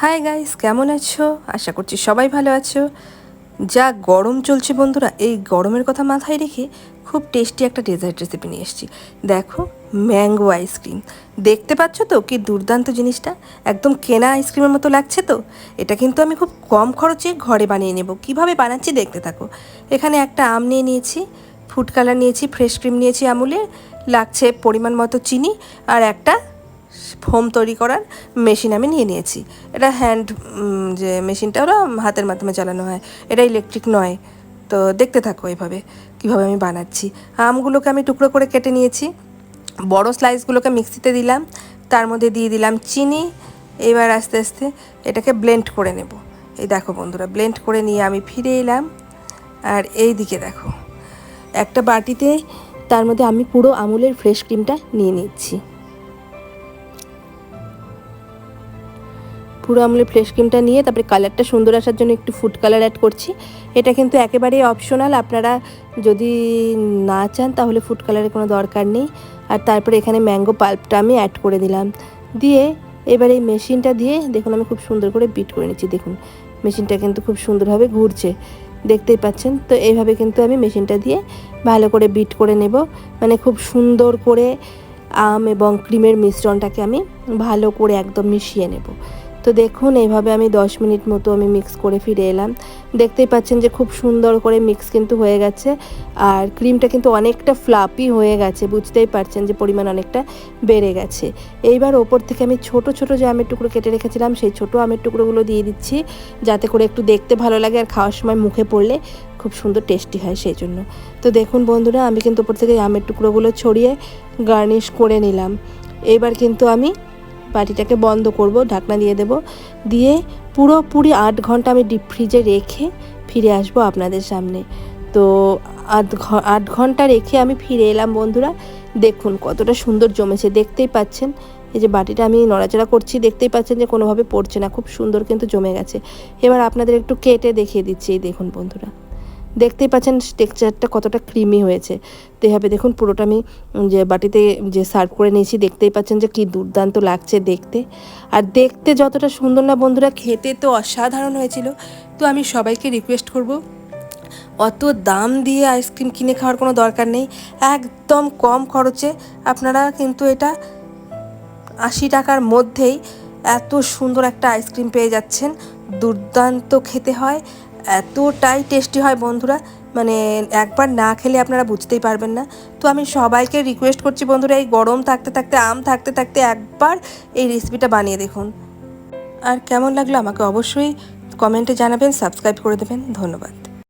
Hi guys কেমন আছো? আশা করছি সবাই ভালো আছো। যা গরম চলছে বন্ধুরা, এই গরমের কথা মাথায় রেখে খুব টেস্টি একটা ডেজার্ট রেসিপি নিয়ে এসেছি। দেখো ম্যাঙ্গো আইসক্রিম দেখতে পাচ্ছ তো কি দুর্দান্ত জিনিসটা? একদম কেনা আইসক্রিমের মতো লাগছে তো? এটা কিন্তু আমি খুব কম খরচে ঘরে বানিয়ে নেব। কীভাবে বানাচ্ছি দেখতে থাকো। এখানে একটা আম নিয়ে নিয়েছি ফুড কালার নিয়েছি ফ্রেশ ক্রিম নিয়েছি আমুলের, লাগছে পরিমাণ মতো চিনি, আর একটা ফোম তৈরি করার মেশিন আমি নিয়ে নিয়েছি। এটা হ্যান্ড যে মেশিনটা ওরা হাতের মাধ্যমে চালানো হয়। এটা ইলেকট্রিক নয়। তো দেখতে থাকো এভাবে, কীভাবে আমি বানাচ্ছি। আমগুলোকে আমি টুকরো করে কেটে নিয়েছি। বড় স্লাইসগুলোকে মিক্সিতে দিলাম। তার মধ্যে দিয়ে দিলাম চিনি। এবার আস্তে আস্তে এটাকে ব্লেন্ড করে নেব। এই দেখো বন্ধুরা ব্লেন্ড করে নিয়ে আমি ফিরে এলাম। আর এই দিকে দেখো, একটা বাটিতে তার মধ্যে আমি পুরো আমুলের ফ্রেশ ক্রিমটা নিয়ে নিচ্ছি। পুরো আমলের ফ্রেশ ক্রিমটা নিয়ে তারপরে কালারটা সুন্দর আসার জন্য একটু ফুড কালার অ্যাড করছি। এটা কিন্তু একেবারেই অপশনাল আপনারা যদি না চান তাহলে ফুড কালারের কোনো দরকার নেই। আর তারপরে এখানে ম্যাঙ্গো পাল্পটা আমি অ্যাড করে দিলাম। দিয়ে এবার এই মেশিনটা দিয়ে দেখুন আমি খুব সুন্দর করে বিট করে নিচ্ছি, দেখুন। মেশিনটা কিন্তু খুব সুন্দরভাবে ঘুরছে, দেখতেই পাচ্ছেন? তো এইভাবে কিন্তু আমি মেশিনটা দিয়ে ভালো করে বিট করে নেব। মানে খুব সুন্দর করে আম এবং ক্রিমের মিশ্রণটাকে আমি ভালো করে একদম মিশিয়ে নেব। তো দেখুন এইভাবে আমি দশ মিনিট মতো আমি মিক্স করে ফিরে এলাম। দেখতেই পাচ্ছেন যে খুব সুন্দর করে মিক্স কিন্তু হয়ে গেছে। আর ক্রিমটা কিন্তু অনেকটা ফ্লাপি হয়ে গেছে, বুঝতেই পারছেন যে পরিমাণ অনেকটা বেড়ে গেছে। এইবার ওপর থেকে আমি ছোট ছোট যে আমের টুকরো কেটে রেখেছিলাম, সেই ছোট আমের টুকরোগুলো দিয়ে দিচ্ছি, যাতে করে একটু দেখতে ভালো লাগে আর খাওয়ার সময় মুখে পড়লে খুব সুন্দর টেস্টি হয় সেই জন্য। তো দেখুন বন্ধুরা, আমি কিন্তু ওপর থেকে আমের টুকরোগুলো ছড়িয়ে গার্নিশ করে নিলাম। এবার কিন্তু আমি বাটিটাকে বন্ধ করব, ঢাকনা দিয়ে দেব। দিয়ে পুরোপুরি আট ঘণ্টা আমি ডিপ ফ্রিজে রেখে ফিরে আসব আপনাদের সামনে। তো আধ ঘ, আট ঘণ্টা রেখে আমি ফিরে এলাম বন্ধুরা। দেখুন কতটা সুন্দর জমেছে, দেখতেই পাচ্ছেন। এই যে বাটিটা আমি নড়াচড়া করছি, দেখতেই পাচ্ছেন যে কোনোভাবে পড়ছে না, খুব সুন্দর কিন্তু জমে গেছে। এবার আপনাদের একটু কেটে দেখিয়ে দিচ্ছি, এই দেখুন বন্ধুরা। দেখতেই পাচ্ছেন টেক্সচারটা কতটা ক্রিমি হয়েছে। তো এভাবে দেখুন পুরোটা আমি যে বাটিতে যে সার্ভ করে নিয়েছি, দেখতেই পাচ্ছেন যে কী দুর্দান্ত লাগছে দেখতে। আর দেখতে যতটা সুন্দর না বন্ধুরা, খেতে তো অসাধারণ হয়েছিল। তো আমি সবাইকে রিকোয়েস্ট করব, অত দাম দিয়ে আইসক্রিম কিনে খাওয়ার কোনো দরকার নেই। একদম কম খরচে আপনারা কিন্তু এটা আশি টাকার মধ্যেই এত সুন্দর একটা আইসক্রিম পেয়ে যাচ্ছেন। দুর্দান্ত খেতে হয়। এতটাই টেস্টি হয় বন্ধুরা মানে একবার না খেলে আপনারা বুঝতেই পারবেন না। তো আমি সবাইকে রিকোয়েস্ট করছি বন্ধুরা, এই গরম থাকতে থাকতে, আম থাকতে থাকতে একবার এই রেসিপিটা বানিয়ে দেখুন। আর কেমন লাগল আমাকে অবশ্যই কমেন্টে জানাবেন সাবস্ক্রাইব করে দেবেন। ধন্যবাদ।